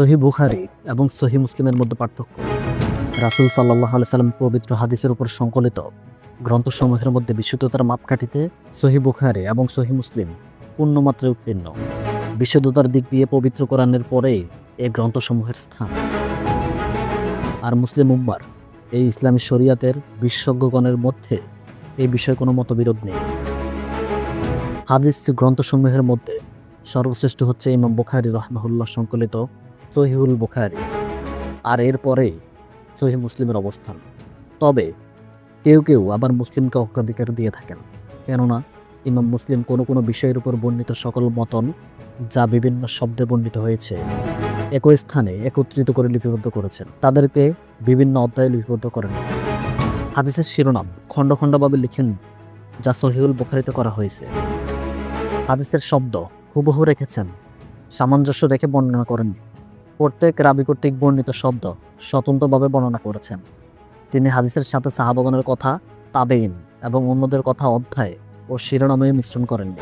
সহি বুখারি এবং সহি মুসলিমের মধ্যে পার্থক্য। রাসুল সাল্লাহ সাল্লাম পবিত্র হাদিসের উপর সংকলিত গ্রন্থসমূহের মধ্যে বিশুদ্ধতার মাপকাঠিতে সহি বুখারি এবং সহি মুসলিম পূর্ণমাত্রায় উত্তীর্ণ। বিশুদ্ধতার দিক দিয়ে পবিত্র কোরআনের পরে এই গ্রন্থসমূহের স্থান। আর মুসলিম উম্মার, এই ইসলামী শরিয়াতের বিশেষজ্ঞগণের মধ্যে এই বিষয়ে কোনো মতবিরোধ নেই। হাদিস গ্রন্থসমূহের মধ্যে সর্বশ্রেষ্ঠ হচ্ছে ইমাম বুখারি রহমাহুল্লাহ সংকলিত সহিহুল বুখারি আর এরপরে সহি মুসলিমের অবস্থান। তবে কেউ কেউ আবার মুসলিমকে অগ্রাধিকার দিয়ে থাকেন। কেননা ইমাম মুসলিম কোনো কোনো বিষয়ের উপর বর্ণিত সকল মতন যা বিভিন্ন শব্দে বর্ণিত হয়েছে, একই স্থানে একত্রিত করে লিপিবদ্ধ করেছেন। তাদেরকে বিভিন্ন অধ্যায়ে লিপিবদ্ধ করেন। হাদিসের শিরোনাম খণ্ড খণ্ডভাবে লিখেন যা সহিউল বুখারিতে করা হয়েছে। হাদিসের শব্দ হুবহু রেখেছেন, সামঞ্জস্য রেখে বর্ণনা করেননি। প্রত্যেক রাবি কর্তৃক বর্ণিত শব্দ স্বতন্ত্রভাবে বর্ণনা করেছেন। তিনি হাদিসের সাথে সাহাবাগনের কথা তাবেইন এবং অন্যদের কথা অধ্যায় ও শিরোনামে মিশ্রণ করেননি।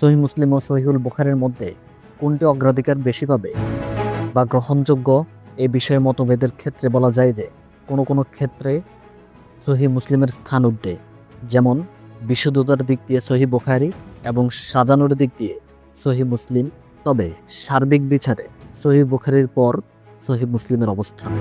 সহি মুসলিম ও সহিউল বুখারের মধ্যে কোনটি অগ্রাধিকার বেশি পাবে? বা গ্রহণযোগ্য এ বিষয়ে মতভেদের ক্ষেত্রে বলা যায় যে, কোনো কোনো ক্ষেত্রে সহি মুসলিমের স্থান উঠবে। যেমন, বিশুদ্ধতার দিক দিয়ে সহি বুখারি এবং সাজানোর দিক দিয়ে সহি মুসলিম। তবে সার্বিক বিচারে সহি বুখারির পর সহি মুসলিমের অবস্থান।